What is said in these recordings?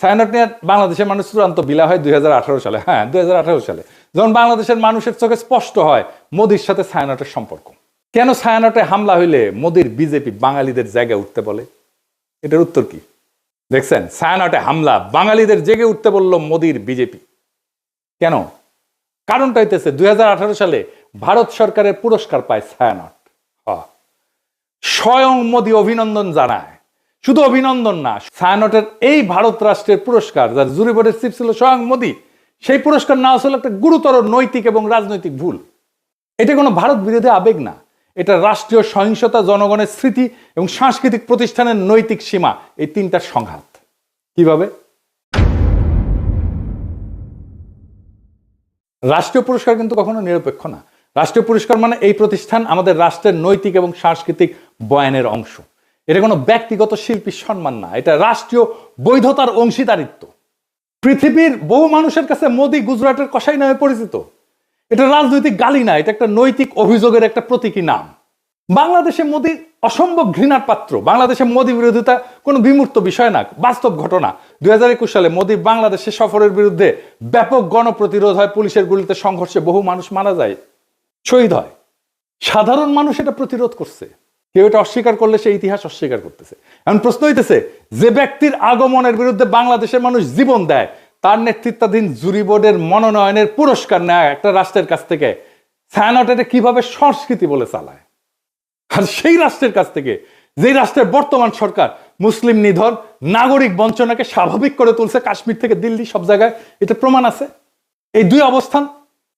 ছায়ানট নিয়ে বাংলাদেশের মানুষ চূড়ান্ত বিলা হয় দুই হাজার আঠারো সালে। হ্যাঁ দুই হাজার আঠারো সালে। যখন বাংলাদেশের মানুষের চোখে স্পষ্ট হয় মোদির সাথে ছায়ানটের সম্পর্ক। কেন ছায়ানটে হামলা হইলে মোদির বিজেপি বাঙালিদের জায়গায় উঠতে বলে? এটার উত্তর কি? দেখছেন ছায়ানটে হামলা বাঙালিদের জেগে উঠতে বলল মোদির বিজেপি। কেন? কারণটা হইতেছে, দুই হাজার আঠারো সালে ভারত সরকারের পুরস্কার পায় ছায়ানট হ স্বয়ং মোদী অভিনন্দন জানায়। শুধু অভিনন্দন না ছায়ানটের এই ভারত রাষ্ট্রের পুরস্কার যার জুরি বোর্ডের চিফ ছিল স্বয়ং মোদী, সেই পুরস্কার না ছিল একটা গুরুতর নৈতিক এবং রাজনৈতিক ভুল। এটা কোনো ভারত বিরোধী আবেগ না। এটা রাষ্ট্রীয় সহিংসতা, জনগণের স্মৃতি এবং সাংস্কৃতিক প্রতিষ্ঠানের নৈতিক সীমা, এই তিনটার সংঘাত। কীভাবে? রাষ্ট্রীয় পুরস্কার কিন্তু কখনো নিরপেক্ষ না। রাষ্ট্রীয় পুরস্কার মানে এই প্রতিষ্ঠান আমাদের রাষ্ট্রের নৈতিক এবং সাংস্কৃতিক বয়ানের অংশ। এটা কোনো ব্যক্তিগত শিল্পীর সম্মান না, এটা রাষ্ট্রীয় বৈধতার অংশীদারিত্ব। পৃথিবীর বহু মানুষের কাছে মোদি গুজরাটের কষাই নামে পরিচিত। এটা রাজনৈতিক গালি না, এটা একটা নৈতিক অভিযোগের একটা প্রতীকী নাম। বাংলাদেশে মোদি অসম্ভব ঘৃণার পাত্র, বাংলাদেশে মোদি বিরোধিতা কোনো বিমূর্ত বিষয় না, বাস্তব ঘটনা। দুই হাজার একুশ সালে মোদি বাংলাদেশে সফরের বিরুদ্ধে ব্যাপক গণপ্রতিরোধ হয়, পুলিশের গুলিতে সংঘর্ষে বহু মানুষ মারা যায়, শহীদ হয়। সাধারণ মানুষ এটা প্রতিরোধ করছে। কেউ এটা অস্বীকার করলে সে ইতিহাস অস্বীকার করতেছে। এমন প্রশ্ন হইতেছে, যে ব্যক্তির আগমনের বিরুদ্ধে বাংলাদেশের মানুষ জীবন দেয়, তার নেতৃত্বাধীন জুরি বোর্ডের মনোনয়নের পুরস্কার নেয় একটা রাষ্ট্রের কাছ থেকে ছায়ানট কীভাবে সংস্কৃতি বলে চালায়? আর সেই রাষ্ট্রের কাছ থেকে, যেই রাষ্ট্রের বর্তমান সরকার, মুসলিম নিধন, নাগরিক বঞ্চনাকে স্বাভাবিক করে তুলছে, কাশ্মীর থেকে দিল্লি, সব জায়গায়, এটা প্রমাণ আছে? এই দুই অবস্থান,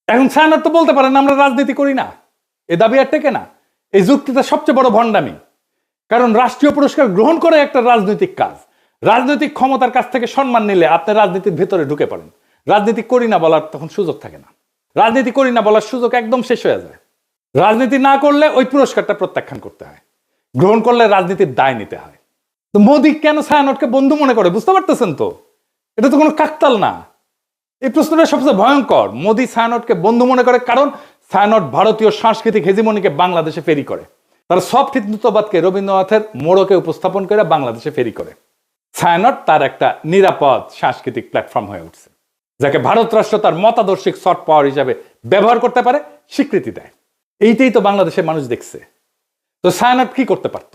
এখন ছায়ানট তো বলতে পারেন আমরা রাজনীতি করি না। এ দাবি আর টেকে না। এই যুক্তিটা সবচেয়ে বড় ভণ্ডামি। কারণ রাষ্ট্রীয় পুরস্কার গ্রহণ করে একটা রাজনৈতিক কাজ। রাজনৈতিক ক্ষমতার কাছ থেকে সম্মান নিলে আপনি রাজনীতির ভেতরে ঢুকে পড়েন। রাজনীতি করি না বলার তখন সুযোগ থাকে না। রাজনীতি করি না বলার সুযোগ একদম শেষ হয়ে যায়। রাজনীতি না করলে ওই পুরস্কারটা প্রত্যাখ্যান করতে হয়। গ্রহণ করলে রাজনীতির দায় নিতে হয়। তো মোদী কেন ছায়ানটকে বন্ধু মনে করে, বুঝতে পারতেছেন তো? এটা তো কোনো কাকতাল না। এই প্রশ্নটা সবচেয়ে ভয়ঙ্কর। মোদী ছায়ানটকে বন্ধু মনে করে কারণ ছায়ানট ভারতীয় সাংস্কৃতিক হেজিমনিকে বাংলাদেশে ফেরি করে। তারা হিন্দুত্ববাদকে রবীন্দ্রনাথের মোড়কে উপস্থাপন করে বাংলাদেশে ফেরি করে। ছায়ানট তার একটা নিরাপদ সাংস্কৃতিক প্ল্যাটফর্ম হয়ে উঠছে, যাকে ভারত রাষ্ট্র তার মতাদর্শিক সফট পাওয়ার হিসাবে ব্যবহার করতে পারে, স্বীকৃতি দেয়। এইটাই তো বাংলাদেশের মানুষ দেখছে। তো ছায়ানট কি করতে পারত?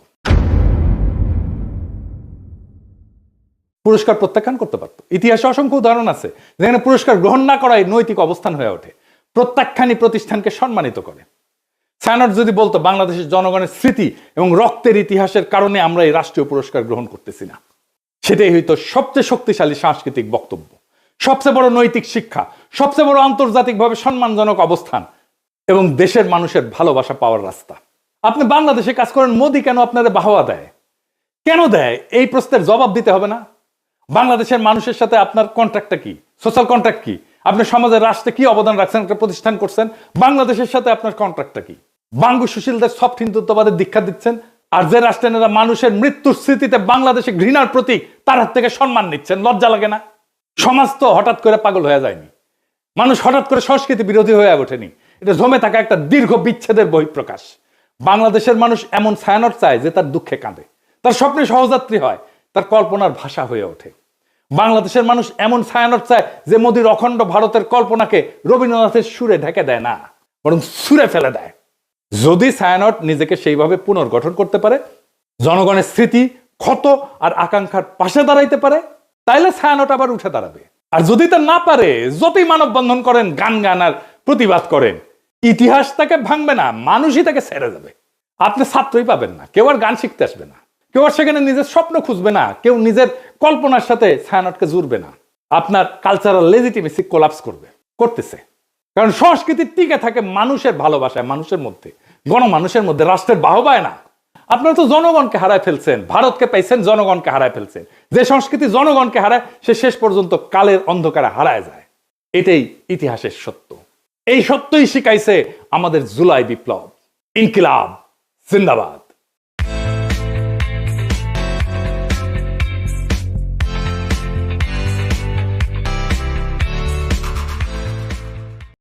পুরস্কার প্রত্যাখ্যান করতে পারত। ইতিহাসে অসংখ্য উদাহরণ আছে, যেখানে পুরস্কার গ্রহণ না করাই নৈতিক অবস্থান হয়ে ওঠে। প্রত্যাখ্যানই প্রতিষ্ঠানকে সম্মানিত করে। ছায়ানট যদি বলতো, বাংলাদেশের জনগণের স্মৃতি এবং রক্তের ইতিহাসের কারণে আমরা এই রাষ্ট্রীয় পুরস্কার গ্রহণ করতেছি না। সেটাই হয়তো সবচেয়ে শক্তিশালী সাংস্কৃতিক বক্তব্য, সবচেয়ে বড় নৈতিক শিক্ষা, সবচেয়ে বড় আন্তর্জাতিকভাবে সম্মানজনক অবস্থান এবং দেশের মানুষের ভালোবাসা পাওয়ার রাস্তা। আপনি বাংলাদেশে কাজ করেন, মোদি কেন আপনাদের বাহবা দেয়? কেন দেয়? এই প্রশ্নের জবাব দিতে হবে না? বাংলাদেশের মানুষের সাথে আপনার কন্ট্রাক্টটা কি? সোশ্যাল কন্ট্রাক্ট কি? আপনি সমাজের রাষ্ট্রে কি অবদান রাখছেন, একটা প্রতিষ্ঠান করছেন, বাংলাদেশের সাথে আপনার কন্ট্রাক্টটা কি? বাঙ্গু সুশীলদের সফট হিন্দুত্ববাদের দীক্ষা দিচ্ছেন, আর যে রাষ্ট্রেরা মানুষের মৃত্যুর স্মৃতিতে বাংলাদেশে ঘৃণার প্রতীক, তার হাত থেকে সম্মান নিচ্ছেন, লজ্জা লাগে না? সমাজ তো হঠাৎ করে পাগল হয়ে যায়নি। মানুষ হঠাৎ করে সংস্কৃতি বিরোধী হয়ে ওঠেনি। এটা জমে থাকা একটা দীর্ঘ বিচ্ছেদের বহিঃপ্রকাশ। বাংলাদেশের মানুষ এমন ছায়ানট চায় যে তার দুঃখে কাঁদে। তার স্বপ্নে সহযাত্রী হয়, তার কল্পনার ভাষা হয়ে ওঠে। বাংলাদেশের মানুষ এমন ছায়ানট চায় যে মোদীর অখণ্ড ভারতের কল্পনাকে রবীন্দ্রনাথের সুরে ঢেকে দেয় না, বরং সুরে ফেলে দেয়। যদি ছায়ানট নিজেকে সেইভাবে পুনর্গঠন করতে পারে, জনগণের স্মৃতি, ক্ষত আর আকাঙ্ক্ষার পাশে দাঁড়াইতে পারে, তাইলে ছায়ানট আবার উঠে দাঁড়াবে। আর যদি তা না পারে, যতই মানববন্ধন করেন, গান গান আর প্রতিবাদ করেন, ইতিহাস তাকে ভাঙবে না, মানুষই তাকে ছেড়ে যাবে আপনি ছাত্রই পাবেন না, কেউ আর গান শিখতে আসবে না। কেউ আর সেখানে নিজের স্বপ্ন খুঁজবে না, কেউ নিজের কল্পনার সাথে ছায়ানটকে জুড়বে না। আপনার কালচারাল লেজিটিমেসি কোলাপস করবে, করতেছে। কারণ সংস্কৃতি টিকে থাকে মানুষের ভালোবাসায়, মানুষের মধ্যে। গণমানুষের মধ্যে, রাষ্ট্রের বাহবায় না। আপনারা তো জনগণকে হারায় ফেলছেন, ভারতকে পাইছেন, জনগণকে হারায় ফেলছেন। যে সংস্কৃতি জনগণকে হারায়, সে শেষ পর্যন্ত কালের অন্ধকারে হারায় যায়। এটাই ইতিহাসের সত্য। এই সত্যই শিখাইছে আমাদের জুলাই বিপ্লব। ইনকিলাব, জিন্দাবাদ।